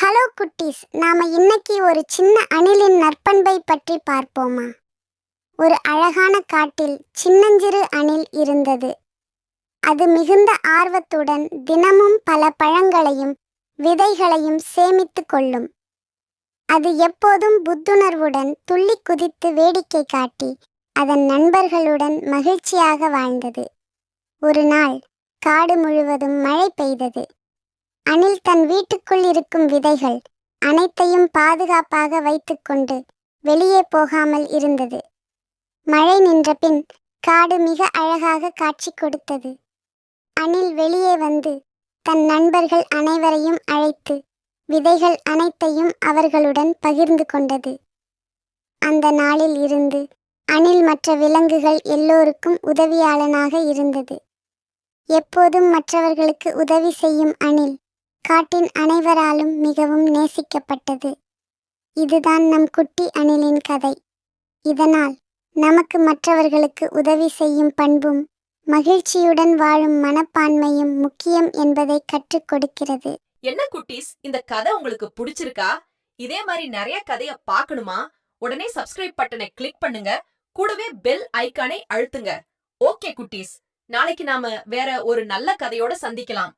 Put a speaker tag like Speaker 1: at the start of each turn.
Speaker 1: Hello குட்டீஸ். நாம இன்னைக்கு ஒரு சின்ன அணிலின் நற்பண்பை பற்றி பார்ப்போமா? ஒரு அழகான காட்டில் சின்னஞ்சிறு அணில் இருந்தது. அது மிகுந்த ஆர்வத்துடன் தினமும் பல பழங்களையும் விதைகளையும் சேமித்து கொள்ளும். அது எப்போதும் புத்துணர்வுடன் துள்ளி குதித்து வேடிக்கை காட்டி அதன் நண்பர்களுடன் மகிழ்ச்சியாக வாழ்ந்தது. ஒரு நாள் காடு முழுவதும் மழை பெய்தது. அணில் தன் வீட்டுக்குள் இருக்கும் விதைகள் அனைத்தையும் பாதுகாப்பாக வைத்துக்கொண்டு வெளியே போகாமல் இருந்தது. மழை நின்ற பின் காடு மிக அழகாக காட்சி கொடுத்தது. அணில் வெளியே வந்து தன் நண்பர்கள் அனைவரையும் அழைத்து விதைகள் அனைத்தையும் அவர்களுடன் பகிர்ந்து கொண்டது. அந்த நாளில் இருந்து அணில் மற்ற விலங்குகள் எல்லோருக்கும் உதவியாளனாக இருந்தது. எப்போதும் மற்றவர்களுக்கு உதவி செய்யும் அணில் காட்டின் அனைவராலும் மிகவும் நேசிக்கப்பட்டது. இதுதான் நம் குட்டி அணிலின் கதை. இதனால் நமக்கு மற்றவர்களுக்கு உதவி செய்யும் பண்பும் மகிழ்ச்சியுடன் வாழும் மனப்பான்மையும் முக்கியம் என்பதை கற்றுக் கொடுக்கிறது.
Speaker 2: என்ன குட்டீஸ் இந்த கதை உங்களுக்கு பிடிச்சிருக்கா? இதே மாதிரி நிறைய கதைய பார்க்கணுமா? உடனே சப்ஸ்கிரைப் பட்டனை கிளிக் பண்ணுங்க. கூடவே பெல் ஐக்கானை அழுத்துங்க. ஓகே குட்டீஸ் நாளைக்கு நாம வேற ஒரு நல்ல கதையோட சந்திக்கலாம்.